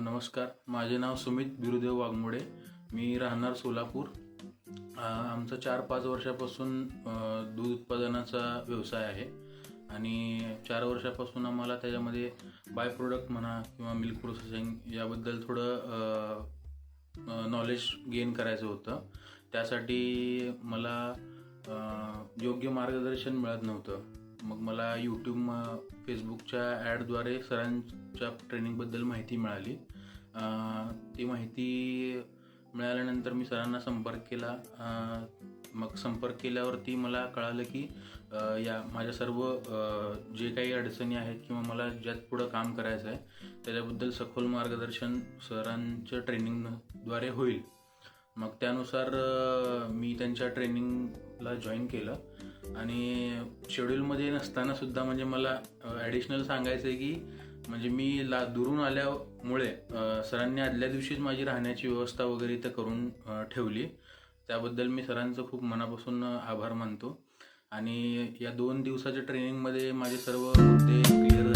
नमस्कार. माझे नाव सुमित बिरुदेव वाघमोडे. मी राहणार सोलापूर. आमचा चार पाच वर्षापासून दूध उत्पादनाचा व्यवसाय आहे. आणि चार वर्षापासून आम्हाला त्याच्यामध्ये बाय प्रोडक्ट म्हणा किंवा मिल्क प्रोसेसिंग याबद्दल थोडं नॉलेज गेन करायचं होतं. त्यासाठी मला योग्य मार्गदर्शन मिळत नव्हतं. मग मला यूट्यूब फेसबुकच्या ॲडद्वारे सरांच्या ट्रेनिंगबद्दल माहिती मिळाली. ती माहिती मिळाल्यानंतर मी सरांना संपर्क केला. मग संपर्क केल्यावरती मला कळालं की या माझ्या सर्व जे काही अडचणी आहेत किंवा मला ज्यात पुढं काम करायचं आहे त्याच्याबद्दल सखोल मार्गदर्शन सरांच्या ट्रेनिंगद्वारे होईल. मग त्यानुसार मी त्यांच्या ट्रेनिंगला जॉईन केलं. आणि शेड्यूलमध्ये नसताना सुद्धा म्हणजे मला ॲडिशनल सांगायचं आहे की म्हणजे मी ला दुरून आल्यामुळे सरांनी आदल्या दिवशीच माझी राहण्याची व्यवस्था वगैरे इथं करून ठेवली. त्याबद्दल मी सरांचं खूप मनापासून आभार मानतो. आणि या दोन दिवसाच्या ट्रेनिंगमध्ये माझे सर्व मुद्दे क्लिअर